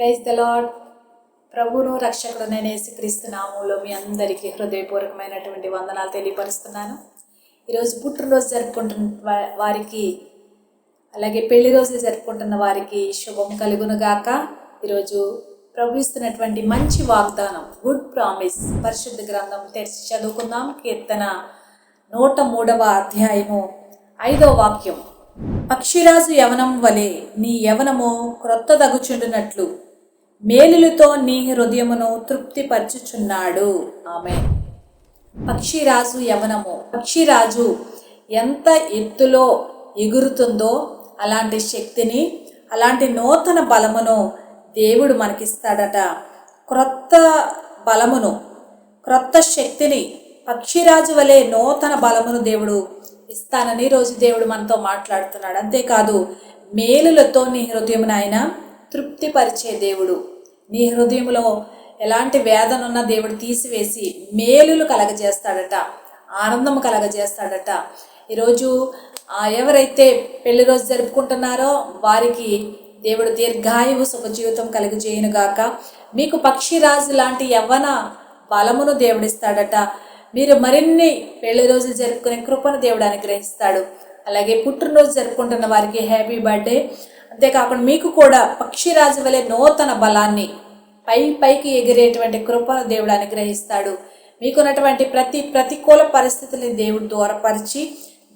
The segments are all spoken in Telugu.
ప్రైజ్ ద లాడ్ ప్రభును రక్షకుడు నేను యేసుక్రీస్తు నామంలో మీ అందరికీ హృదయపూర్వకమైనటువంటి వందనాలు తెలియపరుస్తున్నాను. ఈరోజు పుట్టినరోజు జరుపుకుంటున్న వారికి అలాగే పెళ్ళి రోజులు జరుపుకుంటున్న వారికి శుభం కలుగునుగాక ఈరోజు ప్రభు ఇస్తున్నటువంటి మంచి వాగ్దానం గుడ్ ప్రామిస్ పరిశుద్ధ గ్రంథం తెరిచి చదువుకుందాం. కీర్తన నూట మూడవ అధ్యాయము ఐదో వాక్యం. పక్షిరాజు యవనం వలె నీ యవనము క్రొత్త దగుచుండునట్లు మేలులతో నీ హృదయమును తృప్తిపరచుచున్నాడు. ఆమె పక్షిరాజు యవనము. పక్షిరాజు ఎంత ఎత్తులో ఎగురుతుందో అలాంటి శక్తిని అలాంటి నూతన బలమును దేవుడు మనకిస్తాడట. క్రొత్త బలమును క్రొత్త శక్తిని పక్షిరాజు వలె నూతన బలమును దేవుడు ఇస్తానని రోజు దేవుడు మనతో మాట్లాడుతున్నాడు. అంతేకాదు మేలులతో నీ హృదయమును ఆయన తృప్తిపరిచే దేవుడు. నీ హృదయంలో ఎలాంటి వేదన ఉన్న దేవుడు తీసివేసి మేలులు కలగజేస్తాడట ఆనందం కలగజేస్తాడట. ఈరోజు ఎవరైతే పెళ్ళి రోజు జరుపుకుంటున్నారో వారికి దేవుడు దీర్ఘాయువు సుఖజీవితం కలుగజేయునుగాక. మీకు పక్షిరాజు లాంటి యవ్వన బలమును దేవుడిస్తాడట. మీరు మరిన్ని పెళ్ళి రోజులు జరుపుకునే కృపను దేవుడు అనుగ్రహిస్తాడు. అలాగే పుట్టినరోజు జరుపుకుంటున్న వారికి హ్యాపీ బర్త్డే. అంతేకాకుండా మీకు కూడా పక్షిరాజు వలె నూతన బలాన్ని పై పైకి ఎగిరేటువంటి కృపను దేవుడు అనుగ్రహిస్తాడు. మీకున్నటువంటి ప్రతి ప్రతికూల పరిస్థితుల్ని దేవుడు దూరపరిచి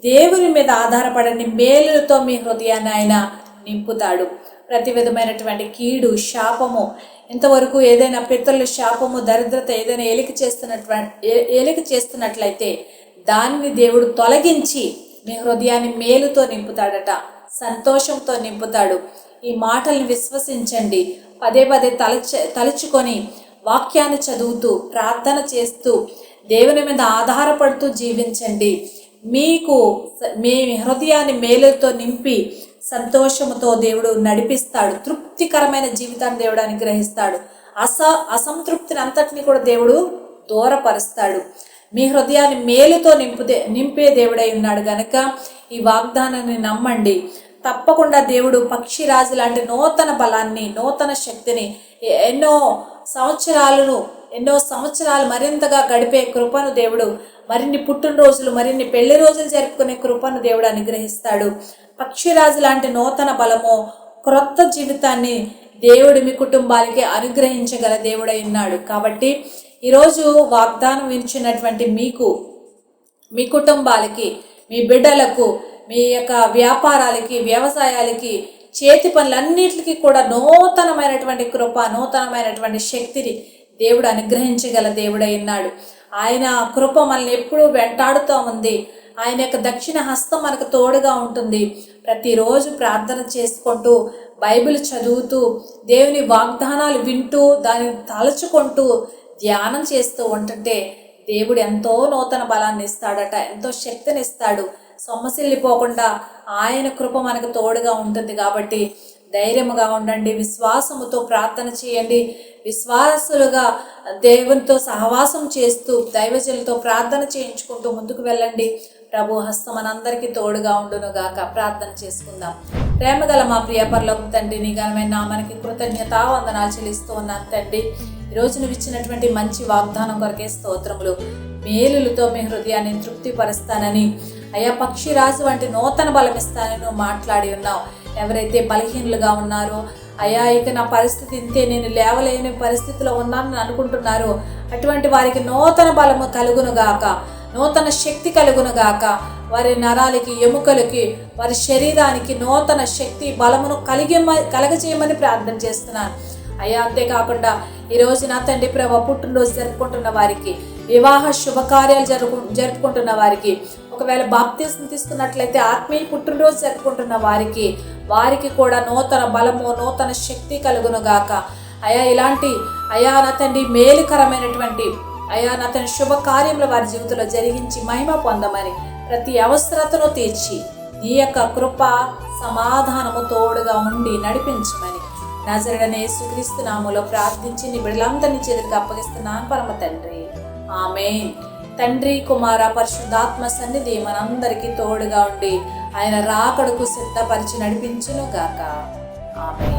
దేవుని మీద ఆధారపడని మేలులతో మీ హృదయాన్ని ఆయన నింపుతాడు. ప్రతి విధమైనటువంటి కీడు శాపము ఇంతవరకు ఏదైనా పితరుల శాపము దరిద్రత ఏదైనా ఏలిక చేస్తున్నటువంటి ఏలిక చేస్తున్నట్లయితే దానిని దేవుడు తొలగించి మీ హృదయాన్ని మేలుతో నింపుతాడట. సంతోషంతో నింపుతాడు. ఈ మాటల్ని విశ్వసించండి. పదే పదే తలచ తలుచుకొని వాక్యాన్ని చదువుతూ ప్రార్థన చేస్తూ దేవుని మీద ఆధారపడుతూ జీవించండి. మీకు మీ హృదయాన్ని మేలుతో నింపి సంతోషముతో దేవుడు నడిపిస్తాడు. తృప్తికరమైన జీవితాన్ని దేవుడు అనుగ్రహిస్తాడు. అస అసంతృప్తిని అంతటిని కూడా దేవుడు దూరపరుస్తాడు. మీ హృదయాన్ని మేలుతో నింపుదే నింపే దేవుడై ఉన్నాడు గనక ఈ వాగ్దానాన్ని నమ్మండి. తప్పకుండా దేవుడు పక్షిరాజు లాంటి నూతన బలాన్ని నూతన శక్తిని ఎన్నో సంవత్సరాలను ఎన్నో సంవత్సరాలు మరింతగా గడిపే కృపను దేవుడు మరిన్ని పుట్టినరోజులు మరిన్ని పెళ్ళి రోజులు జరుపుకునే కృపను దేవుడు అనుగ్రహిస్తాడు. పక్షిరాజు లాంటి నూతన బలము క్రొత్త జీవితాన్ని దేవుడు మీ కుటుంబాలకి అనుగ్రహించగల దేవుడై ఉన్నాడు. కాబట్టి ఈరోజు వాగ్దానం వినిచినటువంటి మీకు మీ కుటుంబాలకి మీ బిడ్డలకు మీ యొక్క వ్యాపారాలకి వ్యవసాయాలకి చేతి పనులన్నిటికీ కూడా నూతనమైనటువంటి కృప నూతనమైనటువంటి శక్తిని దేవుడు అనుగ్రహించగల దేవుడై ఉన్నాడు. ఆయన కృప మనల్ని ఎప్పుడూ వెంటాడుతూ ఉంది. ఆయన యొక్క దక్షిణ హస్తం మనకు తోడుగా ఉంటుంది. ప్రతిరోజు ప్రార్థన చేసుకుంటూ బైబిల్ చదువుతూ దేవుని వాగ్దానాలు వింటూ దాన్ని తలుచుకుంటూ ధ్యానం చేస్తూ ఉంటుంటే దేవుడు ఎంతో నూతన బలాన్ని ఇస్తాడట ఎంతో శక్తిని ఇస్తాడు. సొమ్మసిల్లిపోకుండా ఆయన కృప మనకు తోడుగా ఉంటుంది కాబట్టి ధైర్యముగా ఉండండి విశ్వాసముతో ప్రార్థన చేయండి. విశ్వాసులుగా దేవునితో సహవాసం చేస్తూ దైవజనులతో ప్రార్థన చేయించుకుంటూ ముందుకు వెళ్ళండి. ప్రభు హస్తం మనందరికీ తోడుగా ఉండును గాక ప్రార్థన చేసుకుందాం. ప్రేమగల మా ప్రియ పరలోకం తండ్రి నీ ఘనమైన నామానికి కృతజ్ఞత వందనాలు చెల్లిస్తూ ఉన్నాను తండ్రి. ఈ నువ్వు ఇచ్చినటువంటి మంచి వాగ్దానం కొరకే స్తోత్రములు మేలులతో మీ హృదయాన్ని తృప్తిపరుస్తానని అయ్యా పక్షిరాజు వంటి నూతన బలమిస్తానని నువ్వు మాట్లాడి ఉన్నావు. ఎవరైతే బలహీనులుగా ఉన్నారో అయ్యా ఇక నా పరిస్థితి ఇంతే. నేను లేవలేని పరిస్థితిలో ఉన్నానని అనుకుంటున్నారు. అటువంటి వారికి నూతన బలము కలుగునుగాక నూతన శక్తి కలుగునుగాక వారి నరాలకి ఎముకలకి వారి శరీరానికి నూతన శక్తి బలమును కలిగి కలగజేయమని ప్రార్థన చేస్తున్నాను. అయ్యా అంతేకాకుండా ఈరోజు నా తండ్రి ప్రభ పుట్టినరోజు జరుపుకుంటున్న వారికి వివాహ శుభకార్యాలు జరుపు జరుపుకుంటున్న వారికి ఒకవేళ బాప్తీసం తీసుకున్నట్లయితే ఆత్మీయ పుట్టినరోజు జరుపుకుంటున్న వారికి వారికి కూడా నూతన బలము నూతన శక్తి కలుగునుగాక అయా ఇలాంటి అయా నా తండ్రి మేలుకరమైనటువంటి అయా నా తండ్రి శుభకార్యములు వారి జీవితంలో జరిగించి మహిమ పొందమని ప్రతి అవసరతను తీర్చి నీ యొక్క కృప సమాధానము తోడుగా ఉండి నడిపించమని నజరడనే సుక్రీస్తు నామలో ప్రార్థించి నీ బిడ్డలందరినీ చేతులకు అప్పగిస్తున్నాను పరమ తండ్రి. ఆమె తండ్రి కుమార పరిశుద్ధాత్మ సన్నిధి మనందరికీ తోడుగా ఉండి ఆయన రాకడకు సిద్ధపరిచి నడిపించును కాక ఆమె